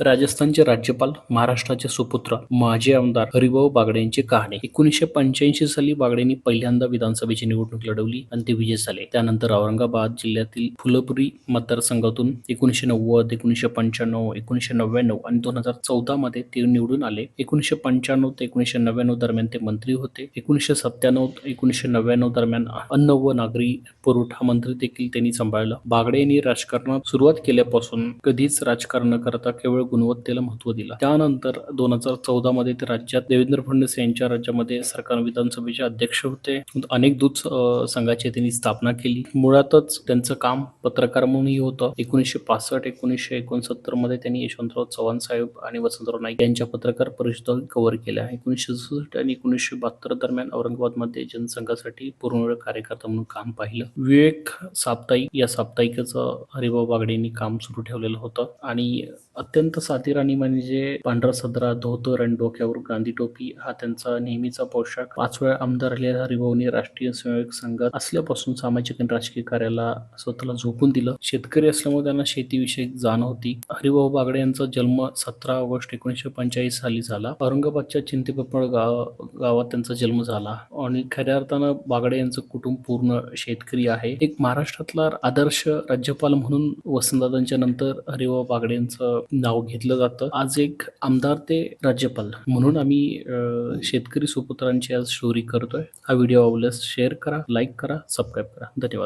राजस्थानचे राज्यपाल महाराष्ट्राचे सुपुत्र माजी आमदार हरिभाऊ बागडे यांची कहाणी. एकोणीसशे पंच्याऐंशी साली बागडेंनी पहिल्यांदा विधानसभेची निवडणूक लढवली आणि ते विजय झाले. त्यानंतर औरंगाबाद जिल्ह्यातील फुलपुरी मतदारसंघातून एकोणीसशे नव्वद एकोणीसशे पंच्याण्णव एकोणीसशे नव्याण्णव आणि दोन हजार चौदा मध्ये ते निवडून आले. एकोणीसशे पंच्याण्णव ते एकोणीसशे नव्याण्णव दरम्यान ते मंत्री होते. एकोणीसशे सत्त्याण्णव एकोणीसशे नव्याण्णव दरम्यान अन्न व नागरी पुरवठा मंत्री देखील त्यांनी सांभाळला. बागडे यांनी राजकारणात सुरुवात केल्यापासून कधीच राजकारण न करता केवळ गुणवत्तेला महत्त्व दिलं. त्यानंतर दोन हजार चौदा मध्ये ते राज्यात देवेंद्र फडणवीस यांच्या राज्यामध्ये सरकार विधानसभेचे अध्यक्ष होते. अनेक दूध संघाची त्यांनी स्थापना केली. मुळातच त्यांचं काम पत्रकार म्हणूनही होतं. एकोणीसशे पासष्ट एकोणीसशे एकोणसत्तरमध्ये त्यांनी यशवंतराव चव्हाण साहेब आणि वसंतराव नाईक यांच्या पत्रकार परिषदा कव्हर केल्या. एकोणीसशे सदुसष्ट आणि एकोणीसशे बहात्तर दरम्यान औरंगाबादमध्ये जनसंघासाठी पूर्णवेळ कार्यकर्ता म्हणून काम पाहिलं. विवेक साप्ताहिक या साप्ताहिकाचं हरिभाऊ बागडेंनी काम सुरू ठेवलेलं होतं. आणि अत्यंत सातीराणी म्हणजे पांढरा सदरा धोतर आणि डोक्यावर गांधी टोपी हा त्यांचा नेहमीचा पोशाख. पाच वेळा आमदार असलेल्या हरिभाऊनी राष्ट्रीय स्वयंसेवक संघात असल्यापासून सामाजिक आणि राजकीय कार्याला स्वतःला झोपून दिलं. शेतकरी असल्यामुळे त्यांना शेतीविषयी जाण होती. हरिभाऊ बागडे यांचा जन्म सतरा ऑगस्ट एकोणीसशे पंचेचाळीस साली झाला. औरंगाबादच्या चिंतेपपळ गाव गावात त्यांचा जन्म झाला. आणि खऱ्या अर्थानं बागडे यांचं कुटुंब पूर्ण शेतकरी आहे. एक महाराष्ट्रातला आदर्श राज्यपाल म्हणून वसंतदादांच्या नंतर हरिभाऊ बागडे यांचं नाव घेतलं जातं. आज एक आमदार ते राज्यपाल. म्हणून आम्ही शेतकरी सुपुत्रांची आज स्टोरी करतोय. हा व्हिडिओ आवडल्यास शेअर करा लाईक करा सबस्क्राईब करा. धन्यवाद.